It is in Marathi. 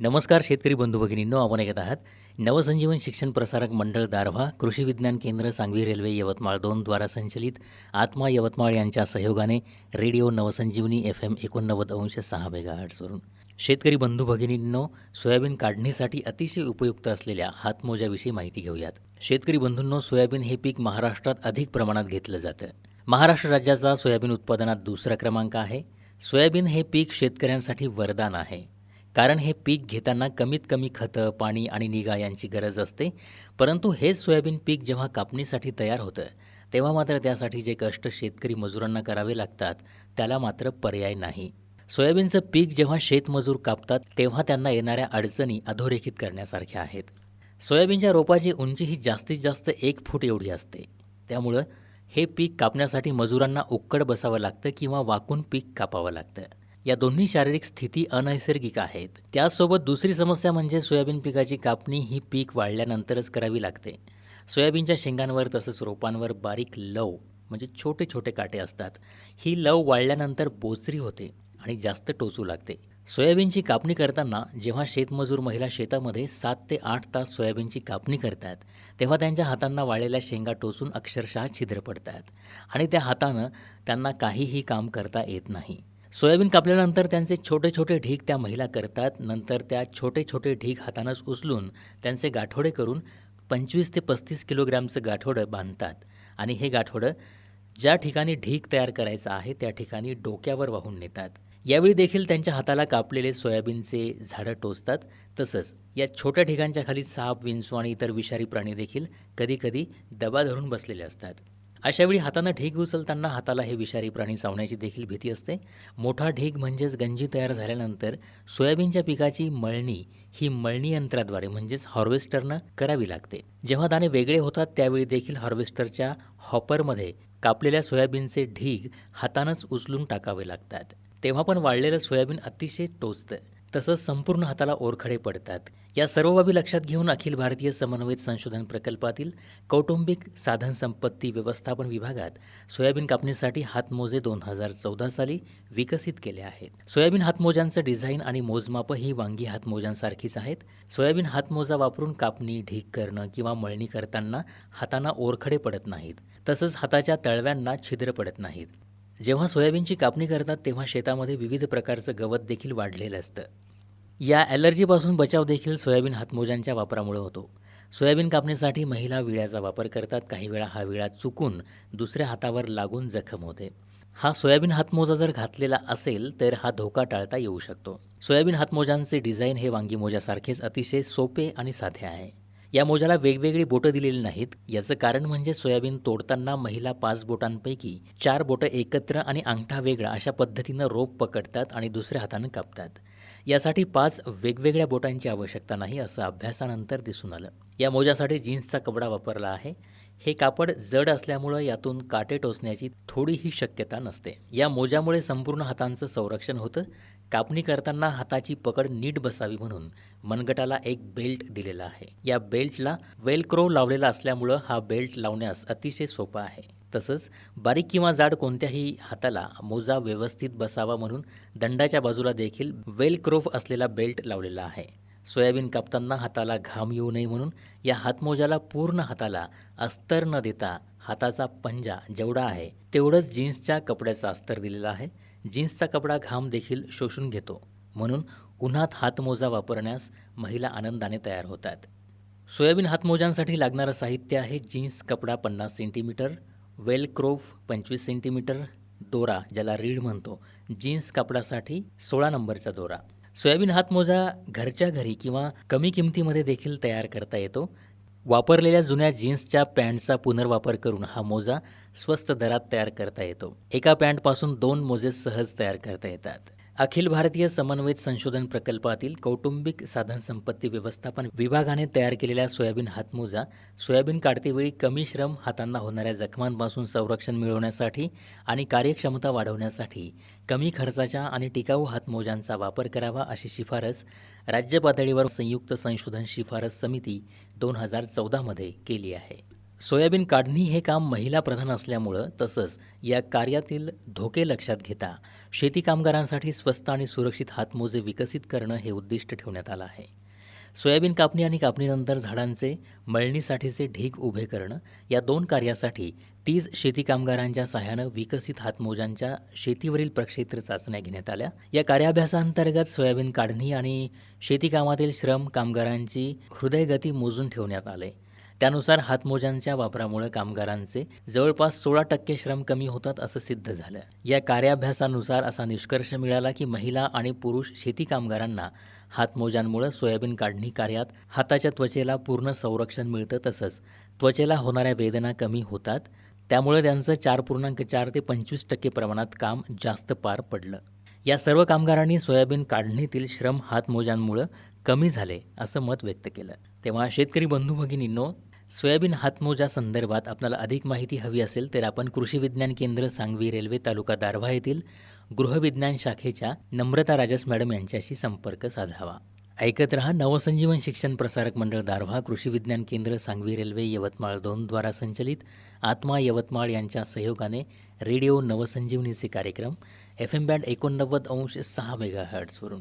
नमस्कार शेतकरी बंधू भगिनींनो आपण ऐकत आहात नवसंजीवन शिक्षण प्रसारक मंडळ दारव्हा कृषी विज्ञान केंद्र सांगवी रेल्वे यवतमाळ दोन द्वारा संचलित आत्मा यवतमाळ यांच्या सहयोगाने रेडिओ नवसंजीवनी एफ एम एकोणनव्वद अंश सहा मेगा हर्ट्सवरून शेतकरी बंधू भगिनींनो सोयाबीन काढणीसाठी अतिशय उपयुक्त असलेल्या हातमोज्याविषयी माहिती घेऊयात. शेतकरी बंधूंनो सोयाबीन हे पीक महाराष्ट्रात अधिक प्रमाणात घेतलं जातं. महाराष्ट्र राज्याचा सोयाबीन उत्पादनात दुसरा क्रमांक आहे. सोयाबीन हे पीक शेतकऱ्यांसाठी वरदान आहे. कारण हे पीक घेताना कमीत कमी खतं पाणी आणि निगा यांची गरज असते. परंतु हेच सोयाबीन पीक जेव्हा कापणीसाठी तयार होतं तेव्हा मात्र त्यासाठी जे कष्ट शेतकरी मजुरांना करावे लागतात त्याला मात्र पर्याय नाही. सोयाबीनचं पीक जेव्हा शेतमजूर कापतात तेव्हा त्यांना येणाऱ्या अडचणी अधोरेखित करण्यासारख्या आहेत. सोयाबीनच्या रोपाची उंची ही जास्तीत जास्त एक फूट एवढी असते. त्यामुळं हे पीक कापण्यासाठी मजुरांना उक्कड बसावं लागतं किंवा वाकून पीक कापावं लागतं. या दोन्ही शारीरिक स्थिती अनैसर्गिक आहेत. त्याचसोबत दुसरी समस्या म्हणजे सोयाबीन पिकाची कापणी ही पीक वाढल्यानंतरच करावी लागते. सोयाबीनच्या शेंगांवर तसंच रोपांवर बारीक लव म्हणजे छोटे छोटे काटे असतात. ही लव वाढल्यानंतर बोचरी होते आणि जास्त टोचू लागते. सोयाबीनची कापणी करताना जेव्हा शेतमजूर महिला शेतामध्ये सात ते आठ तास सोयाबीनची कापणी करतात तेव्हा त्यांच्या हातांना वाळलेल्या शेंगा टोचून अक्षरशः छिद्र पडतात आणि त्या हातानं त्यांना काहीही काम करता येत नाही. सोयाबीन कापल्यानंतर त्यांचे छोटे छोटे ढीग त्या महिला करतात. नंतर त्या छोटे छोटे ढीग हातानंच उचलून त्यांचे गाठोडे करून पंचवीस ते पस्तीस किलोग्रॅमचं गाठोडं बांधतात. आणि हे गाठोडं ज्या ठिकाणी ढीग तयार करायचं आहे त्या ठिकाणी डोक्यावर वाहून नेतात. यावेळी देखील त्यांच्या हाताला कापलेले सोयाबीनचे झाडं टोचतात. तसंच या छोट्या ठिकाणच्या खाली साप विंचू आणि इतर विषारी प्राणी देखील कधीकधी दबा धरून बसलेले असतात. अशावेळी हातानं ढीग उचलताना हाताला हे विषारी प्राणी चावण्याची देखील भीती असते. मोठा ढीग म्हणजेच गंजी तयार झाल्यानंतर सोयाबीनच्या पिकाची मळणी ही मळणी यंत्राद्वारे म्हणजेच हार्वेस्टरनं करावी लागते. जेव्हा दाणे वेगळे होतात त्यावेळी देखील हार्वेस्टरच्या हॉपरमध्ये कापलेल्या सोयाबीनचे ढीग हातानंच उचलून टाकावे लागतात. तेव्हा पण वाळलेलं सोयाबीन अतिशय टोचतं. तसंच संपूर्ण हाताला ओरखडे पडतात. या सर्व बाबी लक्षात घेऊन अखिल भारतीय समन्वयित संशोधन प्रकल्पातील कौटुंबिक साधन संपत्ती व्यवस्थापन विभागात सोयाबीन कापणीसाठी हातमोजे दोन हजार चौदा साली विकसित केले आहेत. सोयाबीन हातमोज्यांचं डिझाईन आणि मोजमाप ही वांगी हातमोज्यांसारखीच आहेत. सोयाबीन हातमोजा वापरून कापणी ढीक करणं किंवा मळणी करताना हातांना ओरखडे पडत नाहीत. तसंच हाताच्या तळव्यांना छिद्र पडत नाहीत. जेव्हा सोयाबीनची कापणी करतात तेव्हा शेतामध्ये विविध प्रकारचं गवत देखील वाढलेलं असतं. या ॲलर्जीपासून बचाव देखील सोयाबीन हातमोज्यांच्या वापरामुळे होतो. सोयाबीन कापणीसाठी महिला विळ्याचा वापर करतात. काही वेळा हा विळा चुकून दुसऱ्या हातावर लागून जखम होते. हा सोयाबीन हातमोजा जर घातलेला असेल तर हा धोका टाळता येऊ शकतो. सोयाबीन हातमोजांचे डिझाईन हे वांगी मोजासारखेच अतिशय सोपे आणि साधे आहे. या मोजाला वेगवेगळी बोटं दिलेली नाहीत. याचं कारण म्हणजे सोयाबीन तोडताना महिला पाच बोटांपैकी चार बोटं एकत्र आणि अंगठा वेगळा अशा पद्धतीनं रोप पकडतात आणि दुसऱ्या हातानं कापतात. यासाठी पाच वेगवेगळ्या बोटांची आवश्यकता नाही असं अभ्यासानंतर दिसून आलं. या मोजासाठी जीन्सचा कपडा वापरला आहे. हे कापड जड असल्यामुळं यातून काटे टोचण्याची थोडीही शक्यता नसते. या मोजामुळे संपूर्ण हातांचं संरक्षण होतं. कापणी करताना हाताची पकड नीट बसावी म्हणून मनगटाला एक बेल्ट दिलेला आहे. या बेल्टला वेलक्रो लावलेला असल्यामुळं हा बेल्ट लावण्यास अतिशय सोपा आहे. तसंच बारीक किंवा जाड कोणत्याही हाताला मोजा व्यवस्थित बसावा म्हणून दंडाच्या बाजूला देखील वेलक्रोफ असलेला बेल्ट लावलेला आहे. सोयाबीन कापताना हाताला घाम येऊ नये म्हणून या हातमोजाला पूर्ण हाताला अस्तर न देता हाताचा पंजा जेवढा आहे तेवढंच जीन्सच्या कपड्याचा अस्तर दिलेला आहे. जीन्सचा कपडा घाम देखील शोषून घेतो. म्हणून उन्हात हातमोजा वापरण्यास महिला आनंदाने तयार होतात. सोयाबीन हातमोजांसाठी लागणारं साहित्य आहे जीन्स कपडा पन्नास सेंटीमीटर वेलक्रोफ पंचवीस सेंटीमीटर दोरा ज्याला रीड म्हणतो. जीन्स कापडासाठी सोळा नंबरचा दोरा. सोयाबीन हातमोजा घरच्या घरी किंवा कमी किमतीमध्ये देखील तयार करता येतो. वापरलेल्या जुन्या जीन्सच्या पॅन्टचा पुनर्वापर करून हा मोजा स्वस्त दरात तयार करता येतो. एका पॅन्टपासून दोन मोजे सहज तयार करता येतात. अखिल भारतीय समन्वयित संशोधन प्रकल्पातील कौटुंबिक साधनसंपत्ती व्यवस्थापन विभागाने तयार केलेल्या सोयाबीन हातमोजा सोयाबीन काढतेवेळी कमी श्रम हातांना होणाऱ्या जखमांपासून संरक्षण मिळवण्यासाठी आणि कार्यक्षमता वाढवण्यासाठी कमी खर्चाच्या आणि टिकाऊ हातमोजांचा वापर करावा अशी शिफारस राज्य पातळीवर संयुक्त संशोधन शिफारस समिती दोन हजार चौदामध्ये केली आहे. सोयाबीन काढणी हे काम महिला प्रधान असल्यामुळं तसंच या कार्यातील धोके लक्षात घेता शेती कामगारांसाठी स्वस्त आणि सुरक्षित हातमोजे विकसित करणं हे उद्दिष्ट ठेवण्यात आलं आहे. सोयाबीन कापणी आणि कापणीनंतर झाडांचे मळणीसाठीचे ढीग उभे करणं या दोन कार्यासाठी तीस शेती कामगारांच्या सहाय्यानं विकसित हातमोजांच्या शेतीवरील प्रक्षेत्र चाचण्या घेण्यात आल्या. या कार्याभ्यासाअंतर्गत सोयाबीन काढणी आणि शेतीकामातील श्रम कामगारांची हृदयगती मोजून ठेवण्यात आले. त्यानुसार हातमोजांच्या वापरामुळे कामगारांचे जवळपास सोळा टक्के श्रम कमी होतात असं सिद्ध झालं. या कार्याभ्यासानुसार असा निष्कर्ष मिळाला की महिला आणि पुरुष शेती कामगारांना हातमोज्यांमुळे सोयाबीन काढणी कार्यात हाताच्या त्वचेला पूर्ण संरक्षण मिळतं तसंच त्वचेला होणाऱ्या वेदना कमी होतात. त्यामुळे त्यांचं चार पूर्णांक चार ते पंचवीस टक्के प्रमाणात काम जास्त पार पडलं. या सर्व कामगारांनी सोयाबीन काढणीतील श्रम हातमोजांमुळं कमी झाले असं मत व्यक्त केलं. तेव्हा शेतकरी बंधू भगिनींनो सोयाबीन हातमोजा संदर्भात आपल्याला अधिक माहिती हवी असेल तर आपण कृषी विज्ञान केंद्र सांगवी रेल्वे तालुका दारव्हा येथील गृहविज्ञान शाखेच्या नम्रता राजस मॅडम यांच्याशी संपर्क साधावा. ऐकत रहा नवसंजीवन शिक्षण प्रसारक मंडळ दारव्हा कृषी विज्ञान केंद्र सांगवी रेल्वे यवतमाळ दोन द्वारा संचलित आत्मा यवतमाळ यांच्या सहयोगाने रेडिओ नवसंजीवनीचे कार्यक्रम एफ एम बँड एकोणनव्वद अंश सहा मेगा हर्ट्सवरून